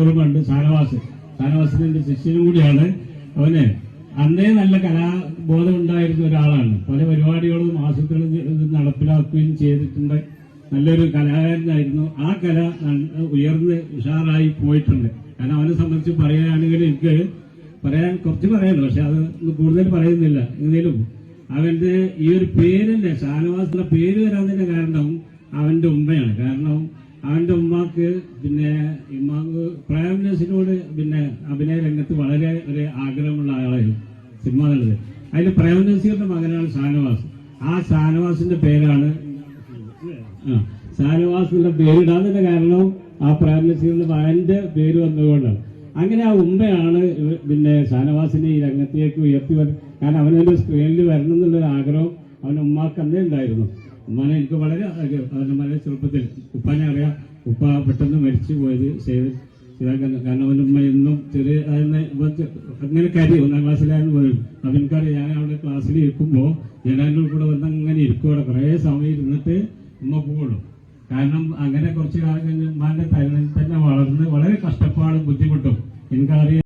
ഓർമ്മയുണ്ട് ഷാനവാസ്. ഷാനവാസിന്റെ ശിഷ്യനും കൂടിയാണ് അവന് അന്നേ നല്ല കലാബോധം ഉണ്ടായിരുന്ന ഒരാളാണ്. പല പരിപാടികളും ആസൂത്രണം നടപ്പിലാക്കുകയും ചെയ്തിട്ടുണ്ട്. നല്ലൊരു കലാകാരനായിരുന്നു. ആ കല ഉയർന്ന് ഉഷാറായി പോയിട്ടുണ്ട്. കാരണം അവനെ സംബന്ധിച്ച് പറയുകയാണെങ്കിൽ എനിക്ക് പറയാൻ കുറച്ച് പറയാനുള്ളൂ പക്ഷെ അത് കൂടുതൽ പറയുന്നില്ല. എങ്കിലും അവന്റെ ഈ ഒരു പേരല്ലേ ഷാനവാസിന്റെ പേര് വരാൻ തന്നെ കാരണം അവന്റെ ഉമ്മയാണ്. കാരണം അവന്റെ ഉമ്മാക്ക് പിന്നെ ഉമ്മാക്ക് പ്രേംനസിനോട് പിന്നെ അഭിനയ രംഗത്ത് വളരെ ഒരു ആഗ്രഹമുള്ള ആളായിരുന്നു സിനിമ നല്ലത് അതിൽ പ്രേംനസീറിന്റെ മകനാണ് ഷാനവാസ്. ആ ഷാനവാസിന്റെ പേരാണ് ഷാനവാസിന്റെ പേരിടാതിന്റെ കാരണം ആ പ്രേംനസീറിന്റെ മകന്റെ പേര് വന്നതുകൊണ്ടാണ്. അങ്ങനെ ആ ഉമ്മയാണ് പിന്നെ ഷാനവാസിനെ ഈ രംഗത്തേക്ക് ഉയർത്തി കാരണം അവനൊരു സ്ക്രീനിൽ വരണം എന്നുള്ളൊരു ആഗ്രഹം അവന്റെ ഉമ്മാക്ക് അന്നേ ഉണ്ടായിരുന്നു. ഉമ്മാനെ എനിക്ക് വളരെ വളരെ ചെറുപ്പത്തിൽ ഉപ്പാനെ അറിയാം. ഉപ്പ പെട്ടെന്ന് മരിച്ചു പോയത് ചെയ്ത് കാരണം അവന്റെ ഉമ്മ എന്നും ചെറിയ അങ്ങനെ കരി ഒന്നാം ക്ലാസ്സിലായിരുന്നു പോലും അവനക്കറിയാം ഞാൻ അവിടെ ക്ലാസ്സിൽ ഇരിക്കുമ്പോൾ ജനാന്റെ കൂടെ വന്ന് അങ്ങനെ ഇരിക്കും അവിടെ. കുറേ സമയം ഇരുന്നിട്ട് ഉമ്മ പോകുള്ളൂ കാരണം അങ്ങനെ കുറച്ച് കാലം കഴിഞ്ഞ് ഉമ്മാന്റെ തന്നെ വളർന്ന് വളരെ കഷ്ടപ്പാടും ബുദ്ധിമുട്ടും. എനിക്കറിയാം.